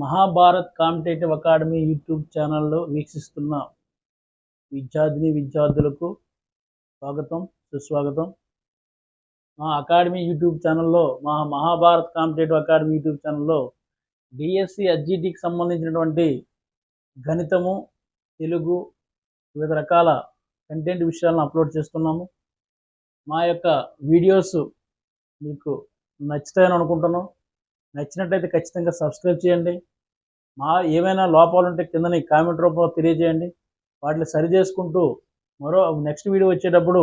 Mahabharat competitive academy YouTube ఛానల్లో వీక్షిస్తున్న విద్యార్థిని విద్యార్థులకు స్వాగతం సుస్వాగతం. మా అకాడమీ యూట్యూబ్ ఛానల్లో మా మహాభారత్ కాంపిటేటివ్ అకాడమీ యూట్యూబ్ ఛానల్లో డిఎస్సి హెచ్జిటికి సంబంధించినటువంటి గణితము తెలుగు వివిధ రకాల కంటెంట్ విషయాలను అప్లోడ్ చేస్తున్నాము. మా యొక్క వీడియోస్ మీకు నచ్చుతాయని అనుకుంటున్నాం. నచ్చినట్లయితే ఖచ్చితంగా సబ్స్క్రైబ్ చేయండి. మా ఏమైనా లోపాలు ఉంటే కిందని కామెంట్ రూపంలో తెలియజేయండి. వాటిని సరి చేసుకుంటూ మరో నెక్స్ట్ వీడియో వచ్చేటప్పుడు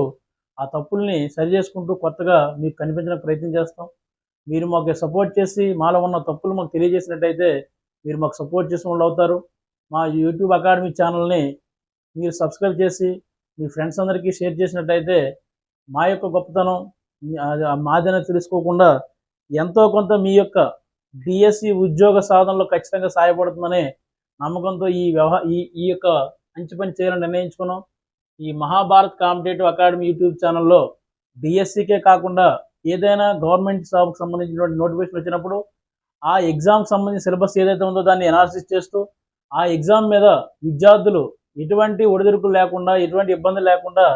ఆ తప్పుల్ని సరి చేసుకుంటూ కొత్తగా మీకు కనిపించడానికి ప్రయత్నం చేస్తాం. మీరు మాకు సపోర్ట్ చేసి మాలో ఉన్న తప్పులు మాకు తెలియజేసినట్టయితే మీరు మాకు సపోర్ట్ చేసిన వాళ్ళు అవుతారు. మా యూట్యూబ్ అకాడమీ ఛానల్ని మీరు సబ్స్క్రైబ్ చేసి మీ ఫ్రెండ్స్ అందరికీ షేర్ చేసినట్టయితే మా యొక్క గొప్పతనం మాదైనా తెలుసుకోకుండా ఎంతో కొంత మీ యొక్క డిఎస్సి ఉద్యోగ సాధనలో ఖచ్చితంగా సహాయపడుతుందనే నమ్మకంతో ఈ వ్యవహ ఈ ఈ యొక్క మంచి పని చేయాలని నిర్ణయించుకున్నాం. ఈ మహాభారత్ కాంపిటేటివ్ అకాడమీ యూట్యూబ్ ఛానల్లో డిఎస్సికే కాకుండా ఏదైనా గవర్నమెంట్ జాబ్కి సంబంధించినటువంటి నోటిఫికేషన్ వచ్చినప్పుడు ఆ ఎగ్జామ్కి సంబంధించిన సిలబస్ ఏదైతే ఉందో దాన్ని అనాలిసిస్ చేస్తూ ఆ ఎగ్జామ్ మీద విద్యార్థులు ఎటువంటి ఒడిదుడుకులు లేకుండా ఎటువంటి ఇబ్బందులు లేకుండా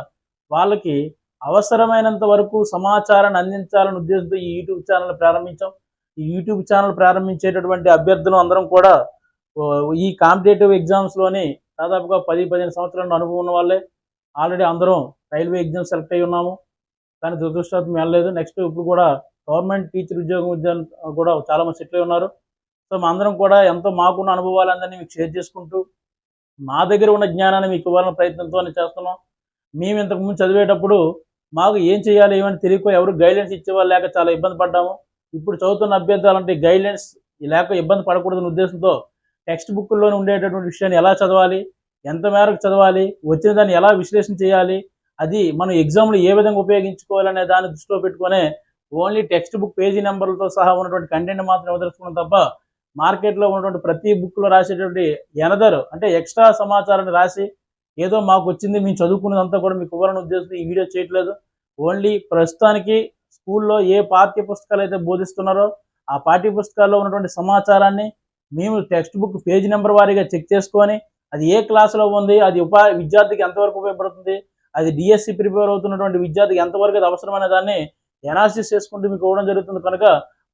వాళ్ళకి అవసరమైనంత వరకు సమాచారాన్ని అందించాలని ఉద్దేశంతో ఈ యూట్యూబ్ ఛానల్ ప్రారంభించాం. ఈ యూట్యూబ్ ఛానల్ ప్రారంభించేటటువంటి అభ్యర్థులు అందరం కూడా ఈ కాంపిటేటివ్ ఎగ్జామ్స్లోని దాదాపుగా పది పదిహేను సంవత్సరాల అనుభవం ఉన్న వాళ్ళే. ఆల్రెడీ అందరం రైల్వే ఎగ్జామ్ సెలెక్ట్ అయి ఉన్నాము. కానీ దురదృష్టం వెళ్ళలేదు. నెక్స్ట్ ఇప్పుడు కూడా గవర్నమెంట్ టీచర్ ఉద్యోగం ఉద్యోగం కూడా చాలా మంది సెటిల్ అయి ఉన్నారు. సో మా అందరం కూడా ఎంతో మాకున్న అనుభవాలందరినీ మీకు షేర్ చేసుకుంటూ మా దగ్గర ఉన్న జ్ఞానాన్ని మీకు ఇవ్వాలన్న ప్రయత్నంతో చేస్తున్నాం. మేము ఇంతకు ముందు చదివేటప్పుడు మాకు ఏం చేయాలి ఏమని తెలియక ఎవరు గైడ్లైన్స్ ఇచ్చేవాళ్ళు లేక చాలా ఇబ్బంది పడ్డాము. ఇప్పుడు చదువుతున్న అభ్యర్థాలంటే గైడ్లైన్స్ లేక ఇబ్బంది పడకూడదనే ఉద్దేశంతో టెక్స్ట్ బుక్లోనే ఉండేటటువంటి విషయాన్ని ఎలా చదవాలి ఎంత మేరకు చదవాలి వచ్చిన దాన్ని ఎలా విశ్లేషణ చేయాలి అది మనం ఎగ్జామ్లో ఏ విధంగా ఉపయోగించుకోవాలనే దాన్ని దృష్టిలో పెట్టుకునే ఓన్లీ టెక్స్ట్ బుక్ పేజీ నెంబర్లతో సహా ఉన్నటువంటి కంటెంట్ మాత్రం వదలుచుకున్నాం తప్ప మార్కెట్లో ఉన్నటువంటి ప్రతి బుక్లో రాసేటువంటి ఎనదర్ అంటే ఎక్స్ట్రా సమాచారాన్ని రాసి ఏదో మాకు వచ్చింది మేము చదువుకున్నదంతా కూడా మీకు ఇవ్వాలని ఉద్దేశంతో ఈ వీడియో చేయట్లేదు. ఓన్లీ ప్రస్తుతానికి స్కూల్లో ఏ పాఠ్య పుస్తకాలు అయితే బోధిస్తున్నారో ఆ పాఠ్య పుస్తకాల్లో ఉన్నటువంటి సమాచారాన్ని మేము టెక్స్ట్ బుక్ పేజ్ నెంబర్ వారీగా చెక్ చేసుకొని అది ఏ క్లాసులో ఉంది అది ఉపా విద్యార్థికి ఎంతవరకు ఉపయోగపడుతుంది అది డిఎస్సి ప్రిపేర్ అవుతున్నటువంటి విద్యార్థికి ఎంతవరకు అది అవసరమైన దాన్ని ఎనాలిసిస్ చేసుకుంటూ మీకు ఇవ్వడం జరుగుతుంది. కనుక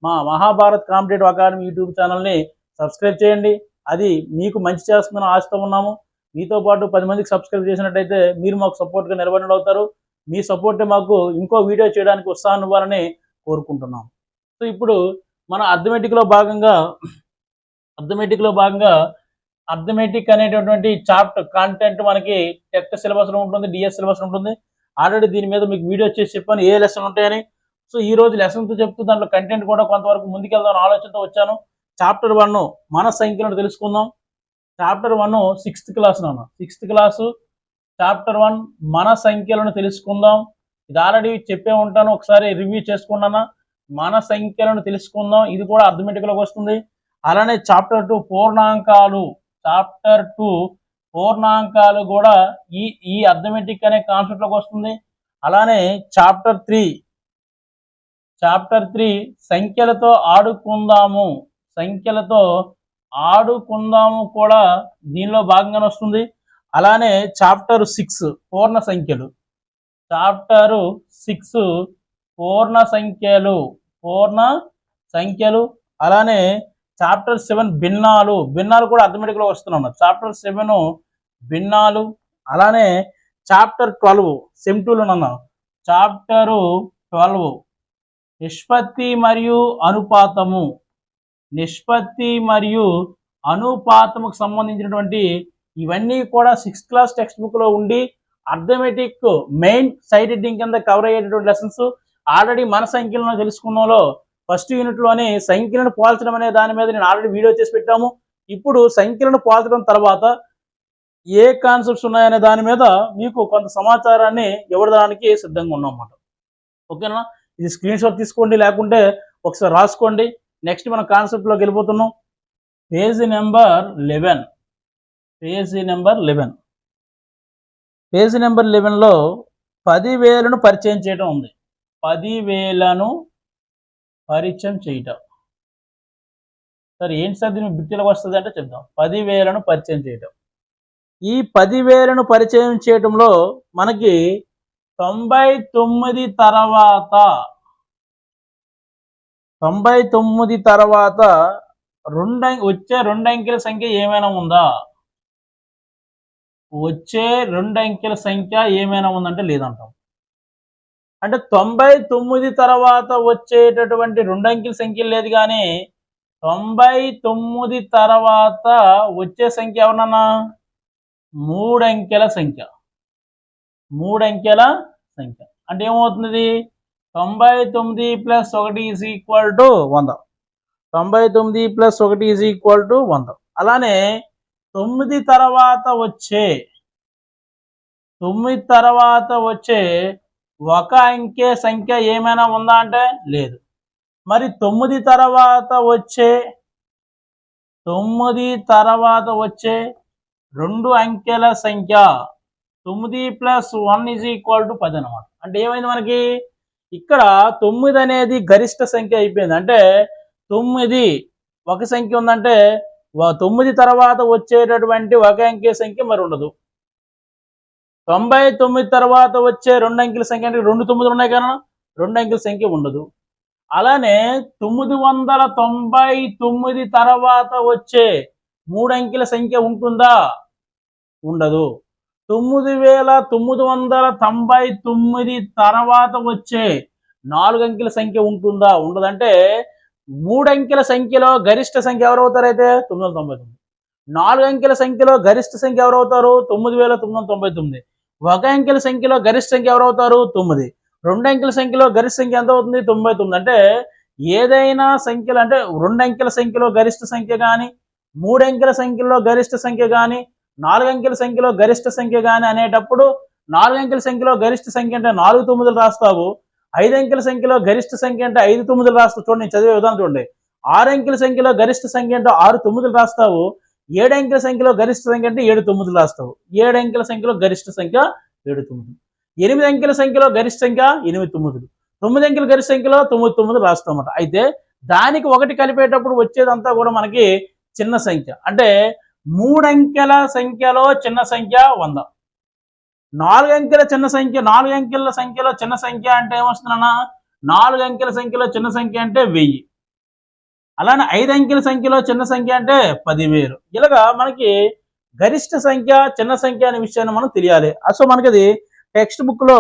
మా మహాభారత్ కాంపిటేటివ్ అకాడమీ యూట్యూబ్ ఛానల్ని సబ్స్క్రైబ్ చేయండి. అది మీకు మంచి చేస్తుందని ఆశతో ఉన్నాము. మీతో పాటు పది మందికి సబ్స్క్రైబ్ చేసినట్టయితే మీరు మాకు సపోర్ట్గా నిలబడి అవుతారు. మీ సపోర్టే మాకు ఇంకో వీడియో చేయడానికి ఉత్సాహం ఇవ్వాలని కోరుకుంటున్నాం. సో ఇప్పుడు మన అర్థమెటిక్లో భాగంగా అర్థమెటిక్లో భాగంగా అర్థమెటిక్ అనేటటువంటి చాప్టర్ కంటెంట్ మనకి టెక్ట్ సిలబస్లో ఉంటుంది డిఎస్ సిలబస్ ఉంటుంది. ఆల్రెడీ దీని మీద మీకు వీడియో చేసి చెప్పాను ఏ లెసన్ ఉంటాయని. సో ఈ రోజు లెసన్తో చెప్తూ దాంట్లో కంటెంట్ కూడా కొంతవరకు ముందుకెళ్దాం ఆలోచనతో వచ్చాను. చాప్టర్ వన్ మన సంఖ్యలను తెలుసుకుందాం. చాప్టర్ వన్ సిక్స్త్ క్లాస్ నాన్న. సిక్స్త్ క్లాసు చాప్టర్ వన్ మన సంఖ్యలను తెలుసుకుందాం. ఇది ఆల్రెడీ చెప్పే ఉంటాను ఒకసారి రివ్యూ చేసుకున్నానా మన సంఖ్యలను తెలుసుకుందాం. ఇది కూడా అర్థమెటిక్లోకి వస్తుంది. అలానే చాప్టర్ టూ పూర్ణాంకాలు. చాప్టర్ టూ పూర్ణాంకాలు కూడా ఈ ఈ అర్థమెటిక్ అనే కాన్సెప్ట్లోకి వస్తుంది. అలానే చాప్టర్ త్రీ చాప్టర్ త్రీ సంఖ్యలతో ఆడుకుందాము. సంఖ్యలతో ఆడుకుందాము కూడా దీనిలో భాగంగానే వస్తుంది. అలానే చాప్టర్ సిక్స్ పూర్ణ సంఖ్యలు. చాప్టరు సిక్స్ పూర్ణ సంఖ్యలు. పూర్ణ సంఖ్యలు. అలానే చాప్టర్ సెవెన్ భిన్నాలు. భిన్నాలు కూడా అర్థమెటిక్లో వస్తున్నాం చాప్టర్ సెవెన్ భిన్నాలు. అలానే చాప్టర్ ట్వెల్వ్ సెమ్ టూలో అన్నాం. చాప్టరు ట్వెల్వ్ నిష్పత్తి మరియు అనుపాతము. నిష్పత్తి మరియు అనుపాతముకు సంబంధించినటువంటి ఇవన్నీ కూడా సిక్స్త్ క్లాస్ టెక్స్ట్ బుక్లో ఉండి అర్థమెటిక్ మెయిన్ సైట్ హెడ్డింగ్ కింద కవర్ అయ్యేటటువంటి లెసన్స్ ఆల్రెడీ మన సంఖ్యలను తెలుసుకున్నలో ఫస్ట్ యూనిట్లోనే సంఖ్యలను పోల్చడం అనే దాని మీద నేను ఆల్రెడీ వీడియో చేసి పెట్టాము. ఇప్పుడు సంఖ్యలను పోల్చడం తర్వాత ఏ కాన్సెప్ట్స్ ఉన్నాయనే దాని మీద మీకు కొంత సమాచారాన్ని ఇవ్వడానికి సిద్ధంగా ఉన్నాం అన్నమాట. ఓకేనా ఇది స్క్రీన్ షాట్ తీసుకోండి లేకుంటే ఒకసారి రాసుకోండి. నెక్స్ట్ మన కాన్సెప్ట్లోకి వెళ్ళిపోతున్నాం. Page number eleven page number eleven page number లెవెన్లో పదివేలను పరిచయం చేయటం ఉంది. పదివేలను పరిచయం చేయటం. సరే ఏంటి సార్ దీని బిట్టిలకు వస్తుంది అంటే చెప్దాం. పదివేలను పరిచయం చేయటం. ఈ పదివేలను పరిచయం చేయటంలో మనకి తొంభై తొమ్మిది తర్వాత తొంభై తొమ్మిది తర్వాత రెండు వచ్చే రెండు అంకెల సంఖ్య ఏమైనా ఉందా? వచ్చే రెండు అంకెల సంఖ్య ఏమైనా ఉందంటే లేదంటాం. అంటే తొంభై తొమ్మిది తర్వాత వచ్చేటటువంటి రెండు అంకెల సంఖ్య లేదు కానీ తొంభై తొమ్మిది తర్వాత వచ్చే సంఖ్య ఎవరన్నా మూడంకెల సంఖ్య. మూడంకెల సంఖ్య. అంటే ఏమవుతుంది? తొంభై తొమ్మిది ప్లస్ ఒకటి ఈజ్ ఈక్వల్ టు వంద. తొంభై తొమ్మిది ప్లస్ ఒకటి ఈజ్ ఈక్వల్ టు వంద. అలానే తొమ్మిది తర్వాత వచ్చే తొమ్మిది తర్వాత వచ్చే ఒక అంకె సంఖ్య ఏమైనా ఉందా అంటే లేదు. మరి తొమ్మిది తర్వాత వచ్చే తొమ్మిది తర్వాత వచ్చే రెండు అంకెల సంఖ్య తొమ్మిది plus one is equal to పది అనమాట అంటే ఏమైంది మనకి? ఇక్కడ తొమ్మిది అనేది గరిష్ట సంఖ్య అయిపోయింది. అంటే తొమ్మిది ఒక సంఖ్య ఉందంటే తొమ్మిది తర్వాత వచ్చేటటువంటి ఒక అంకె సంఖ్య మరి ఉండదు. తొంభై తొమ్మిది తర్వాత వచ్చే రెండు అంకెల సంఖ్య అంటే రెండు తొమ్మిది ఉన్నాయి కదా రెండు అంకెల సంఖ్య ఉండదు. అలానే తొమ్మిది వందల తొంభై తొమ్మిది తర్వాత వచ్చే మూడు అంకెల సంఖ్య ఉంటుందా? ఉండదు. తొమ్మిది వేల తొమ్మిది వందల తొంభై తొమ్మిది తర్వాత వచ్చే నాలుగు అంకెల సంఖ్య ఉంటుందా? ఉండదంటే మూడు అంకెల సంఖ్యలో గరిష్ట సంఖ్య ఎవరవుతారైతే తొమ్మిది వందల తొంభై తొమ్మిది. నాలుగు అంకెల సంఖ్యలో గరిష్ట సంఖ్య ఎవరవుతారు? తొమ్మిది వేల తొమ్మిది వందల తొంభై తొమ్మిది. ఒక అంకెల సంఖ్యలో గరిష్ట సంఖ్య ఎవరు అవుతారు తొమ్మిది. రెండు అంకెల సంఖ్యలో గరిష్ట సంఖ్య ఎంత అవుతుంది తొంభై తొమ్మిది. అంటే ఏదైనా సంఖ్యలు అంటే రెండు అంకెల సంఖ్యలో గరిష్ట సంఖ్య కానీ మూడు అంకెల సంఖ్యలో గరిష్ట సంఖ్య కానీ నాలుగు అంకెల సంఖ్యలో గరిష్ట సంఖ్య కానీ అనేటప్పుడు నాలుగు అంకెల సంఖ్యలో గరిష్ట సంఖ్య అంటే నాలుగు తొమ్మిదిలు రాస్తావు. ఐదు అంకెల సంఖ్యలో గరిష్ట సంఖ్య అంటే ఐదు తొమ్మిదిలు రాస్తావు. చూడండి చదివే విధానం చూడండి. ఆరు అంకెల సంఖ్యలో గరిష్ట సంఖ్య అంటే ఆరు తొమ్మిదిలు రాస్తావు. ఏడంకెల సంఖ్యలో గరిష్ట సంఖ్య అంటే ఏడు తొమ్మిదిలు రాస్తావు. ఏడు అంకెల సంఖ్యలో గరిష్ట సంఖ్య ఏడు తొమ్మిది ఎనిమిది అంకెల సంఖ్యలో గరిష్ట సంఖ్య ఎనిమిది తొమ్మిదిలు. తొమ్మిది అంకెల గరిష్ట సంఖ్యలో తొమ్మిది తొమ్మిది రాస్తాం అయితే దానికి ఒకటి కలిపేటప్పుడు వచ్చేదంతా కూడా మనకి చిన్న సంఖ్య. అంటే మూడంకెల సంఖ్యలో చిన్న సంఖ్య వంద. నాలుగు అంకెల చిన్న సంఖ్య నాలుగు అంకెల సంఖ్యలో చిన్న సంఖ్య అంటే ఏమొస్తుందన్నా? నాలుగు అంకెల సంఖ్యలో చిన్న సంఖ్య అంటే వెయ్యి. అలానే ఐదు అంకెల సంఖ్యలో చిన్న సంఖ్య అంటే పదివేలు. ఇలాగా మనకి గరిష్ట సంఖ్య చిన్న సంఖ్య అనే విషయాన్ని మనం తెలియాలి. అసలు మనకి అది టెక్స్ట్ బుక్లో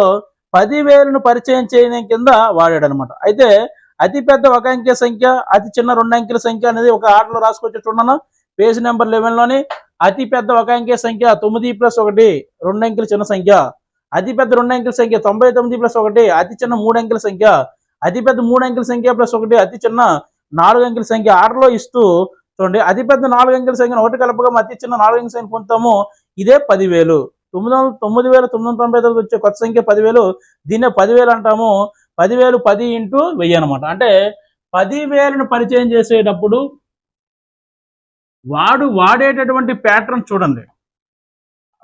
పదివేలను పరిచయం చేయడం కింద వాడాడు అనమాట అయితే అతి పెద్ద ఒక అంకె సంఖ్య అతి చిన్న రెండు అంకెల సంఖ్య అనేది ఒక ఆటలో రాసుకొచ్చేట్టున్నాను పేజ్ నెంబర్ లెవెన్లోని అతి పెద్ద ఒక అంకె సంఖ్య తొమ్మిది ప్లస్ ఒకటి రెండు అంకెల చిన్న సంఖ్య. అతి పెద్ద రెండు అంకెల సంఖ్య తొంభై తొమ్మిది ప్లస్ ఒకటి అతి చిన్న మూడు అంకెల సంఖ్య. అతి పెద్ద మూడు అంకెల సంఖ్య ప్లస్ ఒకటి అతి చిన్న నాలుగు అంకెల సంఖ్య. ఆర్డర్లో ఇస్తూ చూడండి అతి పెద్ద నాలుగు అంకెల సంఖ్యను ఒకటి కలపగా అతి చిన్న నాలుగు అంకెల సంఖ్య పొందుతాము. ఇదే పదివేలు. తొమ్మిది వందల తొమ్మిది వేల తొమ్మిది వందల తొంభై తొమ్మిది వచ్చే కొత్త సంఖ్య పదివేలు. దీన్నే పదివేలు అంటాము. పదివేలు పది ఇంటూ వెయ్యి అనమాట అంటే పదివేలను పరిచయం చేసేటప్పుడు వాడు వాడేటటువంటి ప్యాటర్న్ చూడండి.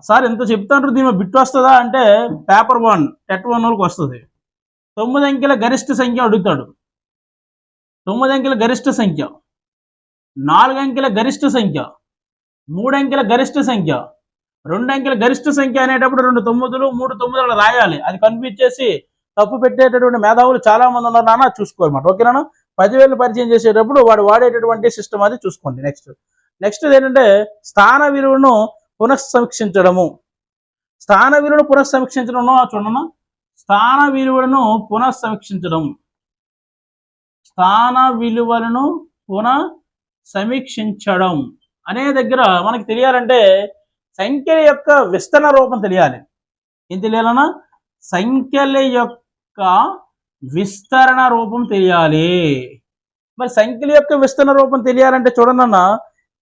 సార్ ఎంత చెప్తాను దీని బిట్ వస్తుందా అంటే పేపర్ వన్ టెట్ వన్ వరకు వస్తుంది. తొమ్మిది అంకెల గరిష్ట సంఖ్య అడుగుతాడు. తొమ్మిది అంకెల గరిష్ట సంఖ్య. నాలుగు అంకెల గరిష్ట సంఖ్య. మూడు అంకెల గరిష్ట సంఖ్య. రెండు అంకెల గరిష్ట సంఖ్య అనేటప్పుడు రెండు తొమ్మిదిలు మూడు తొమ్మిదిలు రాయాలి. అది కన్ఫ్యూజ్ చేసి తప్పు పెట్టేటటువంటి మేధావులు చాలా మంది ఉన్నారు నాన్న చూసుకోమాట ఓకేనా పదివేలు పరిచయం చేసేటప్పుడు వాడు వాడేటటువంటి సిస్టమ్ అది చూసుకోండి. నెక్స్ట్ నెక్స్ట్ ఏంటంటే స్థాన విలువను పునఃసమీక్షించడము. స్థాన విలువను పునఃసమీక్షించడం చూడమ్మా స్థాన విలువలను పునఃసమీక్షించడం. స్థాన విలువలను పునః సమీక్షించడం అనే దగ్గర మనకి తెలియాలంటే సంఖ్యల యొక్క విస్తరణ రూపం తెలియాలి. ఏం తెలియాలన్నా? సంఖ్యల యొక్క విస్తరణ రూపం తెలియాలి. మరి సంఖ్యల యొక్క విస్తరణ రూపం తెలియాలంటే చూడండి అన్న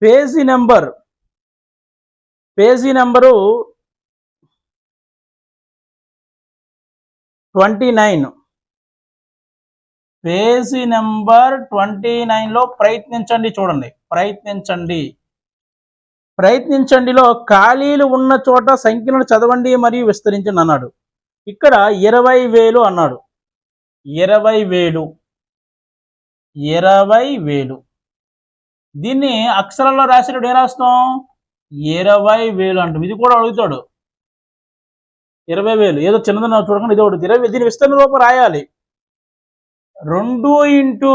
page number page number twenty nine. Page number twenty నైన్లో ప్రయత్నించండి చూడండి ప్రయత్నించండి. ప్రయత్నించండిలో ఖాళీలు ఉన్న చోట సంఖ్యలను చదవండి మరియు విస్తరించండి అన్నాడు. ఇక్కడ ఇరవై వేలు అన్నాడు. ఇరవై వేలు. ఇరవై వేలు. దీన్ని అక్షరాల్లో రాసేటప్పుడు ఏం రాస్తాం? ఇరవై వేలు అంటాం. ఇది కూడా అడుగుతాడు. ఇరవై వేలు. ఏదో చిన్నదన్న చూడకుండా ఇది ఒకటి. ఇరవై దీని విస్తరణ రూపం రాయాలి. రెండు ఇంటూ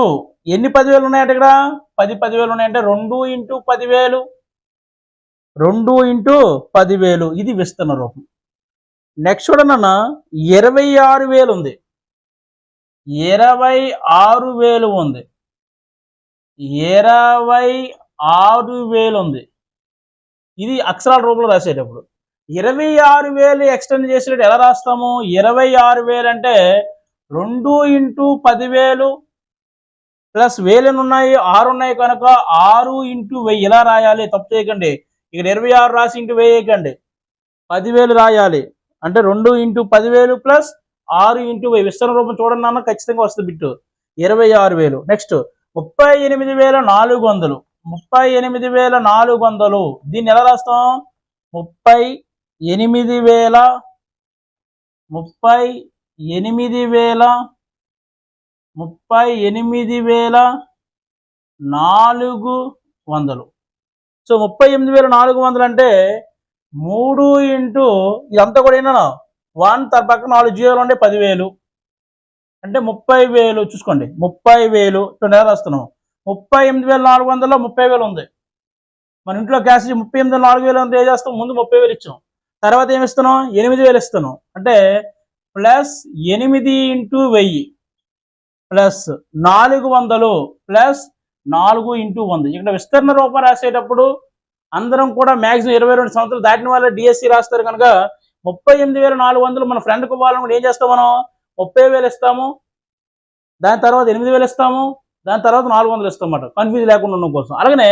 ఎన్ని పదివేలు ఉన్నాయంటే ఇక్కడ? పది పదివేలు ఉన్నాయంటే రెండు ఇంటూ పదివేలు. రెండు ఇంటూ పదివేలు. ఇది విస్తరణ రూపం. నెక్స్ట్ చూడన్న ఇరవై ఆరు వేలు ఉంది. ఇరవై ఆరు వేలు ఉంది. ఇరవై ఆరు వేలు ఉంది. ఇది అక్షరాల రూపంలో రాసేటప్పుడు. ఇరవై ఆరు వేలు ఎక్స్టెండ్ చేసేటప్పుడు ఎలా రాస్తాము? ఇరవై ఆరు వేలు అంటే రెండు ఇంటూ పదివేలు ప్లస్ వేలు ఉన్నాయి? ఆరు ఉన్నాయి కనుక ఆరు ఇంటూ వెయ్యి. ఇలా రాయాలి? తప్పు చేయకండి. ఇక్కడ ఇరవై ఆరు రాసి ఇంటూ వేయకండి. పదివేలు రాయాలి. అంటే రెండు ఇంటూ పదివేలు ప్లస్ ఆరు ఇంటూ వెయ్యి. విస్తరణ రూపం చూడండి అన్న ఖచ్చితంగా వస్తుంది బిట్టు. ఇరవై ఆరు వేలు. నెక్స్ట్ ముప్పై ఎనిమిది వేల నాలుగు వందలు. ముప్పై ఎనిమిది వేల నాలుగు వందలు. దీన్ని ఎలా రాస్తాం? ముప్పై ఎనిమిది వేల ముప్పై ఎనిమిది వేల ముప్పై ఎనిమిది వేల నాలుగు వందలు. సో ముప్పై ఎనిమిది వేల నాలుగు వందలు అంటే మూడు ఇంటూ ఇదంతా కూడా ఏంటన్నా వన్ తన పక్కన నాలుగు జీరోలు ఉంటే పదివేలు. అంటే ముప్పై వేలు చూసుకోండి. ముప్పై వేలు ట్వంటీ ఎలా వస్తున్నాం ముప్పై ఎనిమిది వేల నాలుగు వందల ముప్పై వేలు ఉంది. మన ఇంట్లో క్యాష్ ముప్పై ఎనిమిది నాలుగు వేలు ఏ ఏం చేస్తాం? ముందు ముప్పై వేలు ఇచ్చాం. తర్వాత ఏమి ఇస్తున్నాం? ఎనిమిది వేలు ఇస్తున్నాం. అంటే ప్లస్ ఎనిమిది ఇంటూ వెయ్యి ప్లస్ నాలుగు వందలు ప్లస్ నాలుగు ఇంటూ వంద. ఇక్కడ విస్తరణ రూపం రాసేటప్పుడు అందరం కూడా మ్యాక్సిమం ఇరవై రెండు సంవత్సరాలు దాటిన వాళ్ళ డిఎస్సి రాస్తారు కనుక ముప్పై ఎనిమిది వేల నాలుగు వందలు మన ఫ్రెండ్కి ఇవ్వాలనుకుంటే ఏం చేస్తాం మనం? ముప్పై వేలు ఇస్తాము దాని తర్వాత ఎనిమిది వేలు ఇస్తాము దాని తర్వాత నాలుగు వందలు ఇస్తామన్నమాట. కన్ఫ్యూజ్ లేకుండా ఉండడం కోసం. అలాగనే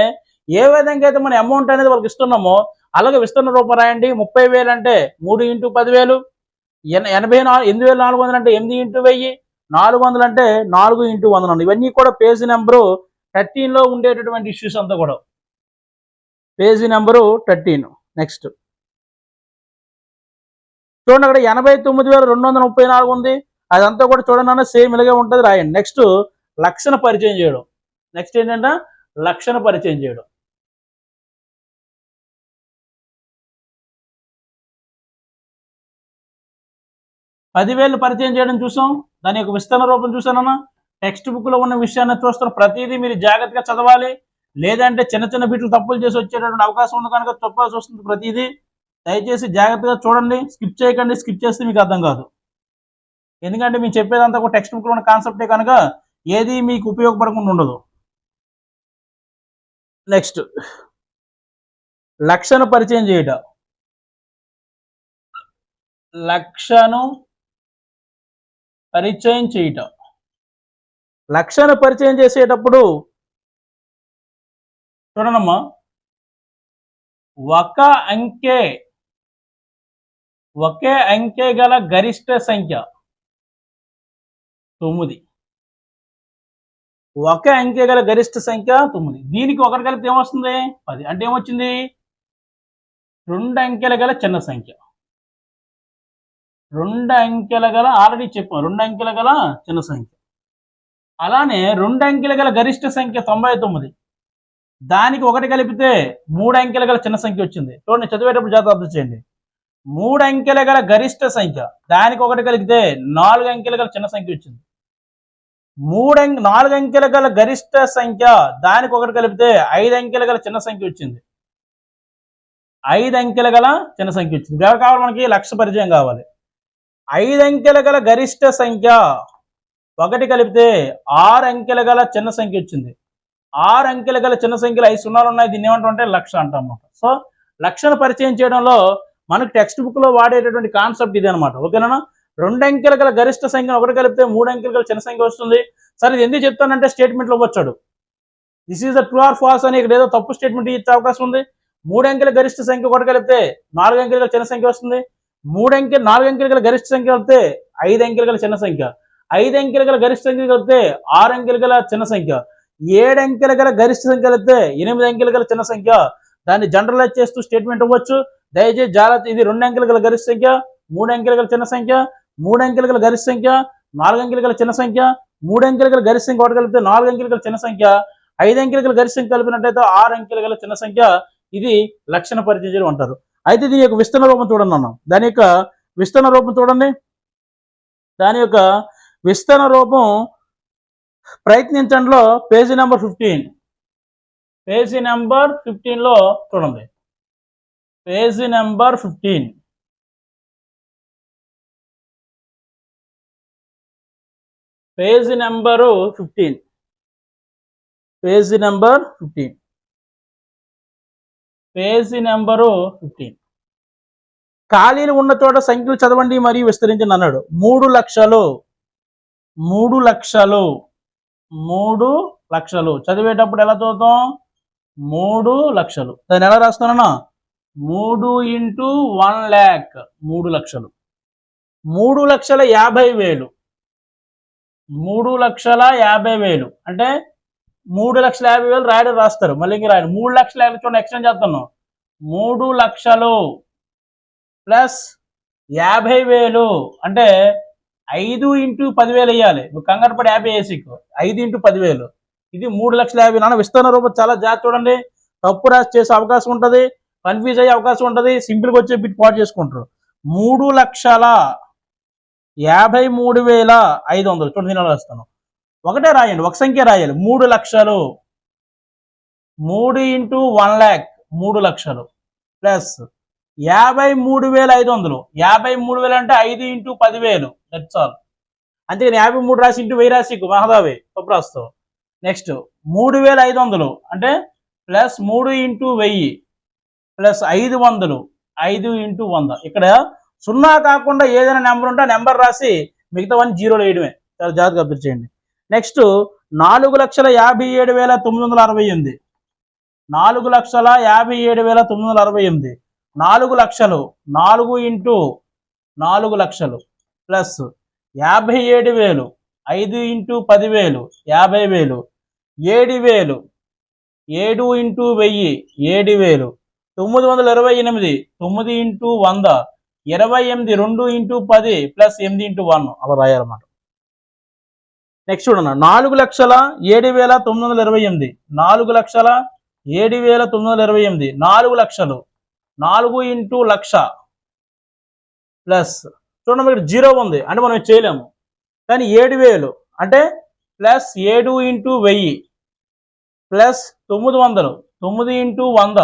ఏ విధంగా అయితే మన అమౌంట్ అనేది వాళ్ళకి ఇస్తున్నామో అలాగే విస్తరణ రూపం రాయండి. ముప్పై వేలు అంటే మూడు ఇంటూ పదివేలు ఎనభై నాలుగు ఎనిమిది వేల నాలుగు వందలు అంటే ఎనిమిది ఇంటూ వెయ్యి నాలుగు వందలు అంటే నాలుగు ఇంటూ వందలు ఇవన్నీ కూడా పేజీ నెంబరు థర్టీన్లో ఉండేటటువంటి ఇష్యూస్ అంతా కూడా. Page number thirteen. నెక్స్ట్ చూడండి అక్కడ ఎనభై తొమ్మిది వేల రెండు వందల ముప్పై నాలుగు ఉంది. అదంతా కూడా చూడండి అన్న సేమ్ ఇలాగే ఉంటుంది. రాయండి. నెక్స్ట్ లక్షణ పరిచయం చేయడం. నెక్స్ట్ ఏంటంటే లక్షణ పరిచయం చేయడం. పదివేలు పరిచయం చేయడం చూసాం. దాని యొక్క విస్తరణ రూపం చూసానన్నా టెక్స్ట్ బుక్లో ఉన్న విషయాన్ని చూస్తున్న ప్రతిదీ మీరు జాగ్రత్తగా చదవాలి. లేదంటే చిన్న చిన్న బిట్లు తప్పులు చేసి వచ్చేటటువంటి అవకాశం ఉంది కనుక చెప్పాల్సి వస్తుంది ప్రతిదీ. దయచేసి జాగ్రత్తగా చూడండి. స్కిప్ చేయకండి. స్కిప్ చేస్తే మీకు అర్థం కాదు. ఎందుకంటే మేము చెప్పేదంతా ఒక టెక్స్ట్ బుక్లో ఉన్న కాన్సెప్టే కనుక ఏది మీకు ఉపయోగపడకుండా ఉండదు. నెక్స్ట్ లక్షను పరిచయం చేయట. లక్షను పరిచయం చేయటం. లక్షను పరిచయం చేసేటప్పుడు చూడనమ్మా ఒక అంకె ఒకే అంకె గల గరిష్ట సంఖ్య. తొమ్మిది. ఒక అంకె గల గరిష్ట సంఖ్య తొమ్మిది. దీనికి ఒకటి కలిపితే ఏమొస్తుంది? పది. అంటే ఏమొచ్చింది? రెండు అంకెల గల చిన్న సంఖ్య. రెండు అంకెల గల ఆల్రెడీ చెప్పాం. రెండు అంకెల గల చిన్న సంఖ్య. అలానే రెండు అంకెల గల గరిష్ట సంఖ్య తొంభై తొమ్మిది. దానికి ఒకటి కలిపితే మూడు అంకెల గల చిన్న సంఖ్య వచ్చింది. చూడండి చదివేటప్పుడు జాగ్రత్త చేయండి. మూడు అంకెల గల గరిష్ట సంఖ్య. దానికి ఒకటి కలిపితే నాలుగు అంకెల గల చిన్న సంఖ్య వచ్చింది. మూడు అంకె నాలుగు అంకెల గల గరిష్ట సంఖ్య దానికి ఒకటి కలిపితే ఐదు అంకెల గల చిన్న సంఖ్య వచ్చింది. ఐదు అంకెల గల చిన్న సంఖ్య వచ్చింది. ఎవరు కావాలి మనకి? లక్ష పరిచయం కావాలి. ఐదు అంకెల గల గరిష్ట సంఖ్య ఒకటి కలిపితే ఆరు అంకెల గల చిన్న సంఖ్య వచ్చింది. ఆరు అంకెల గల చిన్న సంఖ్యలో ఐదు సున్నాలు ఉన్నాయి. దీన్ని ఏమంటామంటే లక్ష అంటాం అన్నమాట. సో లక్షను పరిచయం చేయడంలో మనకు టెక్స్ట్ బుక్లో వాడేటటువంటి కాన్సెప్ట్ ఇది అనమాట ఓకేనా? రెండు అంకెలు గల గరిష్ట సంఖ్య ఒకటి కలిపితే మూడు అంకెలు గల చిన్న సంఖ్య వస్తుంది. సరే ఇది ఎందుకు చెప్తానంటే స్టేట్మెంట్లో వచ్చాడు. This is the true or false అని ఇక్కడ ఏదో తప్పు స్టేట్మెంట్ ఇచ్చే అవకాశం ఉంది. మూడు అంకెల గరిష్ట సంఖ్య ఒకటి కలిపితే నాలుగు అంకెల గల చిన్న సంఖ్య వస్తుంది. మూడు అంకె నాలుగు అంకెల గల గరిష్ట సంఖ్య కలిపితే ఐదు అంకెల గల చిన్న సంఖ్య. ఐదు అంకెల గల గరిష్ట సంఖ్య కలిపితే ఆరు అంకెలు గల చిన్న సంఖ్య. ఏడు అంకెల గల గరిష్ట సంఖ్య కలిపితే ఎనిమిది అంకెలు గల చిన్న సంఖ్య. దాన్ని జనరలైజ్ చేస్తూ స్టేట్మెంట్ ఇవ్వచ్చు. దయచేసి జాగ్రత్త ఇది రెండు అంకెలు గల గరిష్ట సంఖ్య మూడు అంకెల గల చిన్న సంఖ్య. మూడు అంకెలు గల గరిష్ట సంఖ్య నాలుగు అంకెలు గల చిన్న సంఖ్య మూడు అంకెల గల గరిష్ట సంఖ్య ఒకటి కలిపితే నాలుగు అంకెలు గల చిన్న సంఖ్య ఐదు అంకెలు గల గరిష్ట సంఖ్య కలిపినట్టయితే ఆరు అంకెలు గల చిన్న సంఖ్య. ఇది లక్షణ పరిచయం అంటారు. అయితే దీని యొక్క విస్తరణ రూపం చూడండి అన్నాం. దాని యొక్క విస్తరణ రూపం చూడండి. దాని యొక్క విస్తరణ రూపం ప్రయత్నించడంలో page number fifteen. Page number ఫిఫ్టీన్లో చూడండి. Page number fifteen. Page number fifteen. Page number fifteen. Page number fifteen. ఖాళీలు ఉన్న చోట సంఖ్యలు చదవండి మరియు విస్తరించండి అన్నాడు మూడు లక్షలు మూడు లక్షలు మూడు లక్షలు. చదివేటప్పుడు ఎలా చదువుతాం? మూడు లక్షలు. దాన్ని ఎలా రాస్తానన్నా? మూడు ఇంటూ వన్ ల్యాక్ మూడు లక్షలు. మూడు లక్షల యాభై వేలు. మూడు లక్షల యాభై వేలు. అంటే మూడు లక్షల యాభై వేలు రాయడం రాస్తారు. మళ్ళీ ఇంక రాయడం మూడు లక్షల యాభై చూడండి ఎక్స్టెండ్ చేస్తున్నాం. మూడు లక్షలు ప్లస్ యాభై వేలు. అంటే ఐదు ఇంటూ పదివేలు వేయాలి. నువ్వు కంగారు పడి యాభై వేసి ఐదు ఇంటూ పదివేలు. ఇది మూడు లక్షల యాభై నాన్న విస్తరణ రూపం చాలా జాగ్రత్త చూడండి. తప్పు రాసి చేసే అవకాశం ఉంటుంది. కన్ఫ్యూజ్ అయ్యే అవకాశం ఉంటుంది. సింపుల్గా వచ్చే బిట్ పాటు చేసుకుంటారు. మూడు లక్షల యాభై మూడు వేల ఐదు వందలు. చూడండి నేను రాస్తాను ఒకటే రాయండి ఒక సంఖ్య రాయాలి. మూడు లక్షలు. మూడు ఇంటూ వన్ ల్యాక్ మూడు లక్షలు. ప్లస్ యాభై మూడు వేల ఐదు వందలు. యాభై మూడు వేలు అంటే ఐదు ఇంటూ పదివేలు. దట్స్ ఆల్ అంతేగాని యాభై మూడు రాసి ఇంటూ వెయ్యి రాసి మహదావి తప్పు నెక్స్ట్ మూడు వేల ఐదు వందలు. అంటే ప్లస్ మూడు ఇంటూ వెయ్యి. ప్లస్ ఐదు వందలు. ఐదు ఇంటూ వంద. ఇక్కడ సున్నా కాకుండా ఏదైనా నెంబర్ ఉంటే ఆ నెంబర్ రాసి మిగతావన్నీ జీరోలు వేయడమే. చాలా జాగ్రత్తగా అబ్జర్వ్ చేయండి. నెక్స్ట్ నాలుగు లక్షల యాభై ఏడు వేల తొమ్మిది వందల అరవై ఎనిమిది. నాలుగు లక్షల యాభై ఏడు వేల తొమ్మిది వందల అరవై ఎనిమిది. నాలుగు లక్షలు నాలుగు ఇంటూ నాలుగు లక్షలు ప్లస్ యాభై ఏడు వేలు ఐదు ఇంటూ పదివేలు యాభై వేలు ఏడు వేలు ఏడు ఇంటూ వెయ్యి ఏడు వేలు తొమ్మిది వందల ఇరవై ఎనిమిది తొమ్మిది ఇంటూ వంద ఇరవై ఎనిమిది రెండు ఇంటూ పది ప్లస్ ఎనిమిది ఇంటూ వన్. అలా రాయాలన్నమాట. నెక్స్ట్ చూడండి. నాలుగు లక్షల ఏడు వేల తొమ్మిది వందల ఇరవై ఎనిమిది. నాలుగు లక్షల ఏడు వేల తొమ్మిది వందల ఇరవై ఎనిమిది. నాలుగు లక్షలు. నాలుగు ఇంటూ లక్ష ప్లస్. చూడండి ఇక్కడ జీరో ఉంది. అంటే మనం చేయలేము. కానీ ఏడు వేలు. అంటే ప్లస్ ఏడు ఇంటూ వెయ్యి. ప్లస్ తొమ్మిది వందలు. తొమ్మిది ఇంటూ వంద.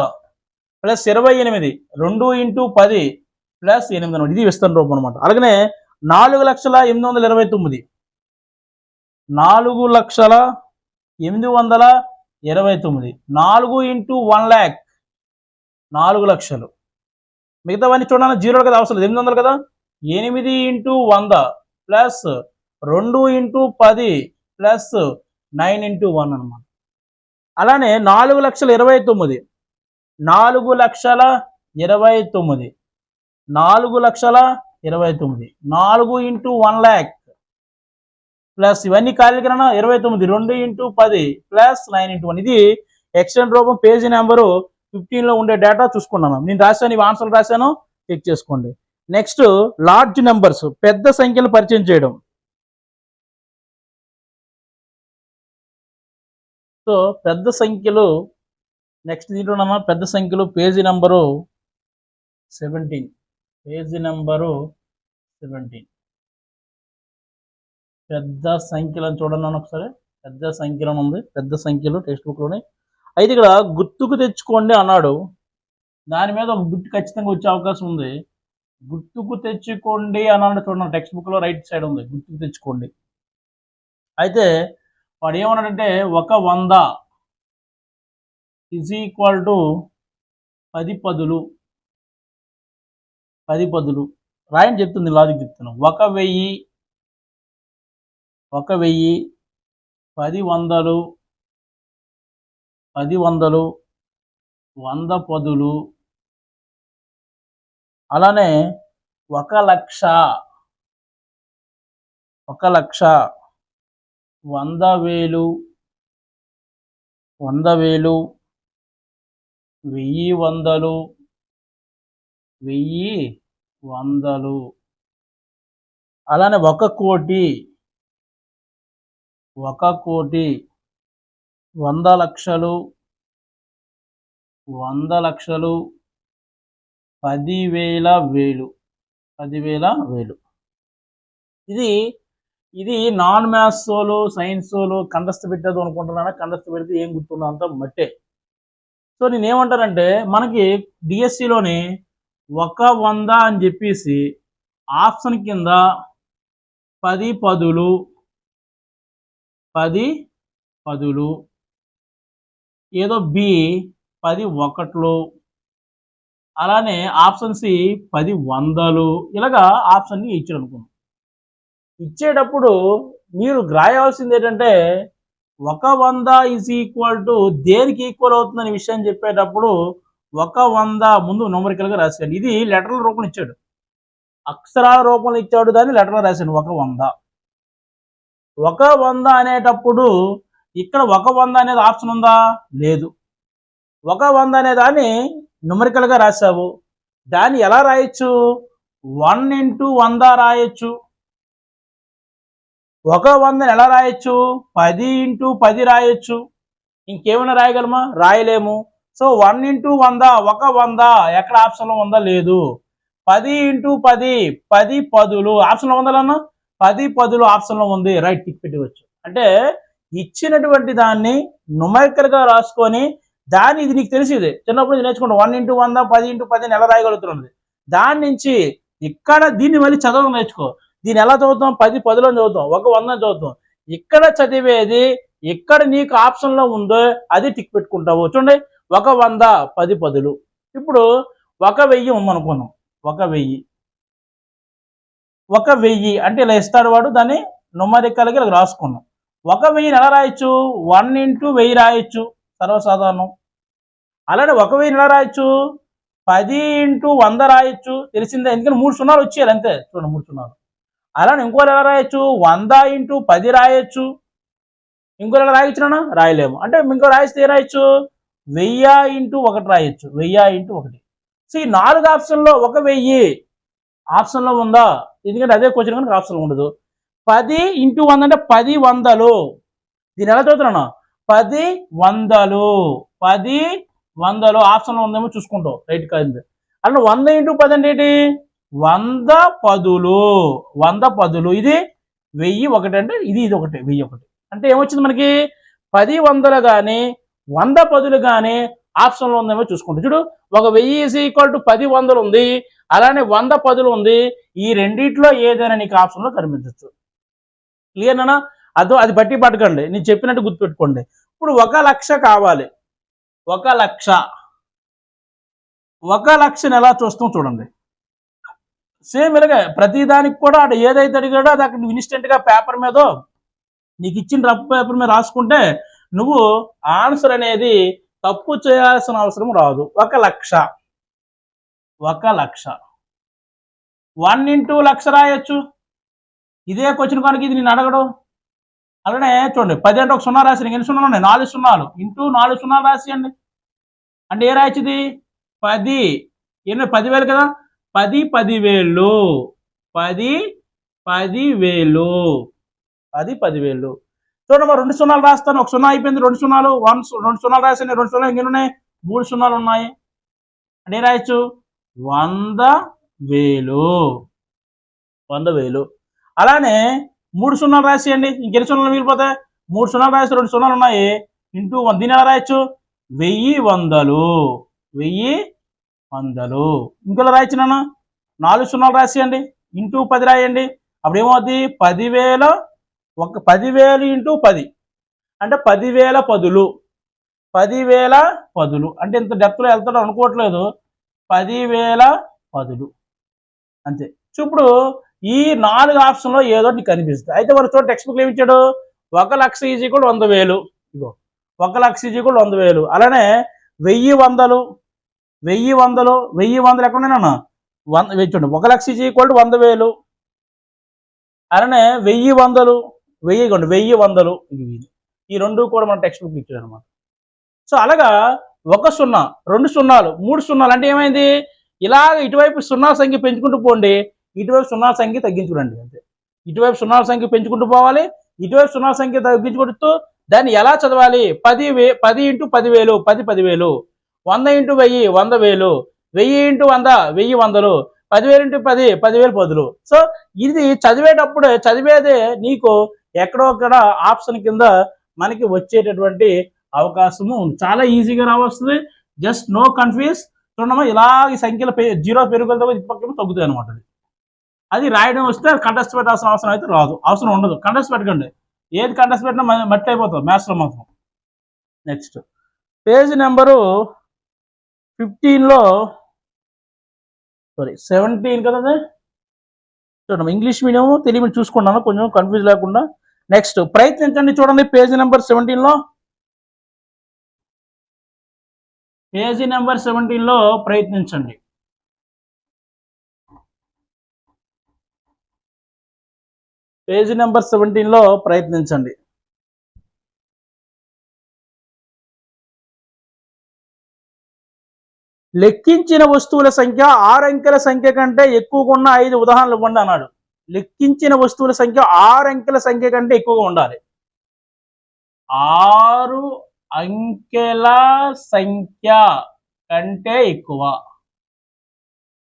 ప్లస్ ఇరవై ఎనిమిది. రెండు ఇంటూ పది. ప్లస్ ఎనిమిది అనమాట ఇది విస్తరణ రూపం అనమాట అలాగనే నాలుగు లక్షల ఎనిమిది వందల ఇరవై తొమ్మిది. నాలుగు లక్షల ఎనిమిది వందల ఇరవై తొమ్మిది. నాలుగు ఇంటూ వన్ ల్యాక్. నాలుగు లక్షలు. మిగతావన్నీ చూడాలి జీరో కదా అవసరం ఎనిమిది వందలు కదా? ఎనిమిది ఇంటూ వంద ప్లస్ రెండు ఇంటూ పది ప్లస్ నైన్ ఇంటూ వన్ అనమాట అలానే నాలుగు లక్షల ఇరవై తొమ్మిది. నాలుగు లక్షల ఇరవై తొమ్మిది. నాలుగు లక్షల ఇరవై తొమ్మిది. నాలుగు ఇంటూ వన్ ల్యాక్ ప్లస్ ఇవన్నీ కార్యక్రమం ఇరవై తొమ్మిది. రెండు ఇంటూ పది ప్లస్ నైన్ ఇంటూ వన్. ఇది ఎక్స్టెంట్ రూపం పేజీ నెంబరు ఫిఫ్టీన్లో ఉండే డేటా చూసుకున్నాను. నేను రాశాను ఇవి ఆన్సర్లు రాశాను. చెక్ చేసుకోండి. నెక్స్ట్ లార్జ్ నెంబర్స్ పెద్ద సంఖ్యలు పరిచయం చేయడం. సో పెద్ద సంఖ్యలు నెక్స్ట్ దీంట్లో పెద్ద సంఖ్యలు page number seventeen. Page number seventeen. పెద్ద సంఖ్యలను చూడండి ఒకసారి. పెద్ద సంఖ్యలో ఉంది. పెద్ద సంఖ్యలు టెక్స్ట్ బుక్లోనే అయితే ఇక్కడ గుర్తుకు తెచ్చుకోండి అన్నాడు. దాని మీద ఒక బిట్ ఖచ్చితంగా వచ్చే అవకాశం ఉంది. గుర్తుకు తెచ్చుకోండి అన్నాడు చూడండి. టెక్స్ట్ బుక్లో రైట్ సైడ్ ఉంది. గుర్తుకు తెచ్చుకోండి. అయితే వాడు ఏమన్నాడంటే ఒక వంద ఈజ్ ఈక్వల్ టు పది పదులు. పది పదులు. రాయని చెప్తుంది లాజిక్ చెప్తున్నాం. ఒక వెయ్యి ఒక వెయ్యి పది వందలు పది వందలు వంద పదులు. అలానే ఒక లక్ష ఒక లక్ష వంద వేలు వంద వేలు వెయ్యి వందలు వెయ్యి వందలు. అలానే ఒక కోటి ఒక కోటి వంద లక్షలు వంద లక్షలు పదివేల వేలు పదివేల వేలు. ఇది ఇది నాన్ మ్యాథ్స్ సోలు సైన్స్ సోలు కండస్థ పెట్టదు అనుకుంటున్నాను కండస్థ పెడితే ఏం గుర్తున్నా అంత మట్టే. సో నేనేమంటానంటే మనకి డిఎస్సిలోని ఒక వంద అని చెప్పేసి ఆప్షన్ కింద పది పదులు పది పదులు ఏదో బి పది ఒకట్లు అలానే ఆప్షన్ సి పది వందలు ఇలాగా ఆప్షన్ని ఇచ్చాడు అనుకున్నాం ఇచ్చేటప్పుడు మీరు రాయవలసింది ఏంటంటే ఒక వంద ఈజ్ ఈక్వల్ టు దేనికి ఈక్వల్ అవుతుందనే విషయం చెప్పేటప్పుడు ఒక వంద ముందు న్యూమరికల్గా రాశాను ఇది లెటర్ల రూపంలో ఇచ్చాడు. అక్షరాల రూపంలో ఇచ్చాడు దాన్ని లెటర్లో రాశాను ఒక వంద. ఒక వంద అనేటప్పుడు ఇక్కడ ఒక వంద అనేది ఆప్షన్ ఉందా? లేదు. ఒక వంద అనే దాన్ని న్యూమరికల్గా రాశావు. దాన్ని ఎలా రాయొచ్చు? వన్ ఇంటూ వంద రాయొచ్చు. ఒక వందని ఎలా రాయొచ్చు? పది ఇంటూ పది రాయొచ్చు. ఇంకేమైనా రాయగలమా? రాయలేము. సో వన్ ఇంటూ వంద ఒక వంద ఎక్కడ ఆప్షన్లో ఉందా లేదు. పది ఇంటూ పది పది పదులు. ఆప్షన్లో ఉందాలన్నా పది పదులు ఆప్షన్లో ఉంది. రైట్ టిక్ పెట్టవచ్చు. అంటే ఇచ్చినటువంటి దాన్ని నుమరికల్గా రాసుకొని దాన్ని ఇది నీకు తెలిసింది చిన్నప్పుడు ఇది నేర్చుకుంటాం. వన్ ఇంటూ వంద పది ఇంటూ పది ఎలా రాయగలుగుతున్నది దాని నుంచి ఇక్కడ దీన్ని మళ్ళీ చదవడం నేర్చుకో. దీన్ని ఎలా చదువుతాం? పది పదిలో చదువుతాం. ఒక వంద చదువుతాం. ఇక్కడ చదివేది ఇక్కడ నీకు ఆప్షన్లో ఉందో అది టిక్ పెట్టుకుంటావు. చూడండి. ఒక వంద పది పదులు. ఇప్పుడు ఒక వెయ్యి ఉందనుకున్నాం ఒక వెయ్యి. ఒక వెయ్యి అంటే ఇలా ఇస్తాడు వాడు దాన్ని నుమ్మరికలకి ఇలా రాసుకున్నాం. ఒక వెయ్యిని ఎలా రాయొచ్చు? వన్ ఇంటూ వెయ్యి రాయొచ్చు సర్వసాధారణం. అలానే ఒక వెయ్యిని ఎలా రాయొచ్చు? పది ఇంటూ వంద రాయొచ్చు తెలిసిందే. ఎందుకంటే మూడు సున్నాలు వచ్చేయాలి అంతే. చూడండి మూడు సున్నాలు. అలానే ఇంకోటి ఎలా రాయొచ్చు? వంద ఇంటూ పది రాయొచ్చు. ఇంకోటి ఎలా రాయొచ్చునా రాయలేము. అంటే ఇంకో రాయిస్తే ఏ రాయొచ్చు? వెయ్యి ఇంటూ ఒకటి రాయొచ్చు. వెయ్యి ఇంటూ ఒకటి. సో ఈ నాలుగు ఆప్షన్లో ఒక వెయ్యి ఆప్షన్లో ఉందా? ఎందుకంటే అదే క్వశ్చన్ కనుక ఆప్షన్లో ఉండదు. పది ఇంటూ వంద అంటే పది వందలు. దీని ఎలా చదువుతున్నాను? పది వందలు. పది వందలు. ఆప్షన్లో ఉందేమో చూసుకుంటావు. రైట్ కాదు. అంటే వంద ఇంటూ పది అంటే ఏంటి? వంద పదులు. వంద పదులు. ఇది వెయ్యి ఒకటి అంటే ఇది ఇది ఒకటి. వెయ్యి ఒకటి. అంటే ఏమొచ్చింది మనకి? పది వందలు కానీ వంద పదులు కానీ ఆప్షన్లో ఉందేమో చూసుకుంటాం చూడు ఒక వెయ్యి ఈజ్ ఈక్వల్ టు పది వందలు ఉంది అలానే వంద పదులు ఉంది ఈ రెండిట్లో ఏదైనా నీకు ఆప్షన్లో కనిపించవచ్చు క్లియర్నా అదో అది బట్టి పట్టకండి. నేను చెప్పినట్టు గుర్తుపెట్టుకోండి. ఇప్పుడు ఒక లక్ష కావాలి. ఒక లక్ష. ఒక లక్షని ఎలా చూస్తాం చూడండి. సేమ్ ఇలాగే ప్రతి దానికి కూడా అక్కడ ఏదైతే అడిగాడో అది అక్కడ ఇన్స్టెంట్గా పేపర్ మీద నీకు ఇచ్చిన రఫ్ పేపర్ మీద రాసుకుంటే నువ్వు ఆన్సర్ అనేది తప్పు చేయాల్సిన అవసరం రాదు. ఒక లక్ష. ఒక లక్ష. వన్ ఇంటూ లక్ష రాయొచ్చు. ఇదే క్వశ్చన్ కనుక ఇది నేను అడగడం. అలానే చూడండి పది అంటే ఒక సున్నా రాసి ఎన్ని సున్నాలు ఉన్నాయి? నాలుగు సున్నాలు. ఇంటూ నాలుగు సున్నాలు రాసియండి. అంటే ఏ రాయొచ్చుది? పది. ఎన్ని? పదివేలు కదా? పది పదివేలు. పది పదివేలు. పది పదివేలు. చూడమ్మా రెండు సున్నాలు రాస్తాను. ఒక సున్నా అయిపోయింది రెండు సున్నాలు. వన్ రెండు సున్నాలు రాసాను రెండు సున్నాలు ఎన్నున్నాయి ఉన్నాయి మూడు సున్నాలు ఉన్నాయి. అంటే రాయొచ్చు? వంద వేలు. వంద వేలు. అలానే మూడు సున్నాలు రాసేయండి. ఇంకెన్ని సున్నాలు మిగిలిపోతాయి? మూడు సున్నాలు రాసి రెండు సున్నాలు ఉన్నాయి. ఇంటూ వన్ దీని ఎలా రాయొచ్చు? వెయ్యి వందలు. వెయ్యి వందలు. ఇంకోలా రాయొచ్చు నాన్న? నాలుగు సున్నాలు రాసేయండి. ఇంటూ పది రాయండి. అప్పుడు ఏమవుద్ది? పదివేల ఒక పదివేలు ఇంటూ పది. అంటే పదివేల పదులు. పదివేల పదులు. అంటే ఇంత డెప్త్లో వెళ్తాడు అనుకోవట్లేదు. పదివేల పదులు. అంతే. ఇప్పుడు ఈ నాలుగు ఆప్షన్లో ఏదో నీకు కనిపిస్తుంది. అయితే వారు చూడ టెక్స్ట్ బుక్లో ఏమిచ్చాడు ఒక లక్ష ఈజీ కూడా వంద వేలు. ఇగో. ఒక లక్ష ఈజీ కూడా వంద వేలు. అలానే వెయ్యి వందలు. వెయ్యి వందలు. వెయ్యి వందలు ఎక్కడ వంద చూడండి. ఒక లక్ష ఈజీ ఈక్వల్ వంద వేలు. అలానే వెయ్యి వందలు. వెయ్యి ఇగోండి వెయ్యి వందలు. ఇవి ఈ రెండు కూడా మన టెక్స్ట్ బుక్ ఇచ్చాడు అనమాట సో అలాగా ఒక సున్నా రెండు సున్నాలు మూడు సున్నాలు అంటే ఏమైంది? ఇలాగ ఇటువైపు సున్నా సంఖ్య పెంచుకుంటూ పోండి ఇటువైపు సున్నా సంఖ్య తగ్గించుకోండి అంతే. ఇటువైపు సున్నా సంఖ్య పెంచుకుంటూ పోవాలి ఇటువైపు సున్నా సంఖ్య తగ్గించుకుంటూ దాన్ని ఎలా చదవాలి? పది వే పది ఇంటూ పదివేలు పది పదివేలు. వంద ఇంటూ వెయ్యి వంద వేలు. వెయ్యి ఇంటూ వంద వెయ్యి వందలు. పదివేలు ఇంటూ పది పదివేలు పదులు. సో ఇది చదివేటప్పుడు చదివేదే నీకు ఎక్కడో అక్కడ ఆప్షన్ కింద మనకి వచ్చేటటువంటి అవకాశము చాలా ఈజీగా రావస్తుంది. Just no confuse. చూడమ్మా ఇలా ఈ సంఖ్యలు జీరో పెరుగులతో ఇది పక్కన తగ్గుతాయి అనమాట అది. అది రాయడం వస్తే కంటెస్ట్ పెట్టాల్సిన అవసరం అయితే రాదు. అవసరం ఉండదు. కంటెస్ట్ పెట్టకండి. ఏది కంటెస్ట్ పెట్టినా మట్టి అయిపోతుంది. మ్యాథ్స్లో మాత్రం. నెక్స్ట్ పేజ్ నెంబరు ఫిఫ్టీన్లో సారీ సెవెంటీన్ కదా చూడండి ఇంగ్లీష్ మీడియం తెలుగు చూసుకున్నాను కొంచెం కన్ఫ్యూజ్ లేకుండా. నెక్స్ట్ ప్రయత్నించండి చూడండి పేజీ నెంబర్ సెవెంటీన్లో పేజీ నెంబర్ సెవెంటీన్లో ప్రయత్నించండి. పేజీ నెంబర్ సెవెంటీన్లో ప్రయత్నించండి. లెక్కించిన వస్తువుల సంఖ్య ఆరు అంకెల సంఖ్య కంటే ఎక్కువగా ఉన్న ఐదు ఉదాహరణలు ఇవ్వండి అన్నాడు. లెక్కించిన వస్తువుల సంఖ్య ఆరు అంకెల సంఖ్య కంటే ఎక్కువగా ఉండాలి. ఆరు అంకెల సంఖ్య కంటే ఎక్కువ.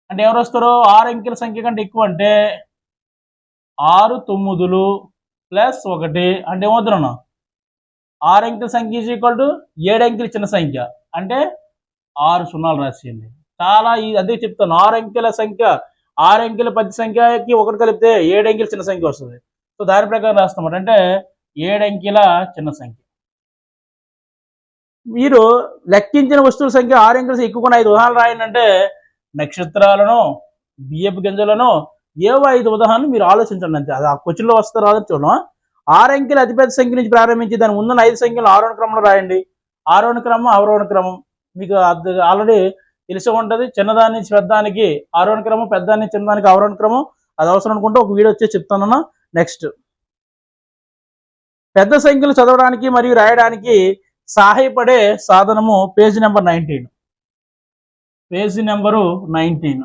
అంటే ఎవరు వస్తారు? ఆరు అంకెల సంఖ్య కంటే ఎక్కువ అంటే ఆరు తొమ్మిదులు ప్లస్ ఒకటి అంటే ఏమవుతున్నా ఆరు అంకెల సంఖ్య ఈజ్ ఈక్వల్ టు ఏడు అంకెల చిన్న సంఖ్య. అంటే ఆరు సున్నాలు రాసేయండి చాలా ఇది అదే చెప్తాను. ఆరు అంకెల సంఖ్య ఆరు అంకెల పది సంఖ్యకి ఒకటి కలిపితే ఏడు అంకెల చిన్న సంఖ్య వస్తుంది. సో దాని ప్రకారం రాస్తామాట అంటే ఏడు అంకెల చిన్న సంఖ్య. మీరు లెక్కించిన వస్తువుల సంఖ్య ఆరు అంకెల ఎక్కువ కొన్ని ఐదు ఉదాహరణలు రాయండి అంటే నక్షత్రాలను బియ్యపు గింజలను ఏవో ఐదు ఉదాహరణలు మీరు ఆలోచించండి అంతే. అది ఆ క్వశ్చన్లో వస్తే రాదని చూడడం ఆరు అంకెల అతిపెద్ద సంఖ్య నుంచి ప్రారంభించి దాని ముందున్న ఐదు సంఖ్యలు ఆరోహణ క్రమంలో రాయండి. ఆరోహణ క్రమం అవరోహణ క్రమం మీకు ఆల్రెడీ తెలిసి ఉంటుంది. చిన్నదాన్ని పెద్దానికి ఆరోహణ క్రమం పెద్దాన్ని చిన్నదానికి ఆరోహణ క్రమం అది అవసరం అనుకుంటే ఒక వీడియో వచ్చి చెప్తానన్నా. నెక్స్ట్ పెద్ద సంఖ్యలు చదవడానికి మరియు రాయడానికి సహాయపడే సాధనము page number nineteen. Page number nineteen.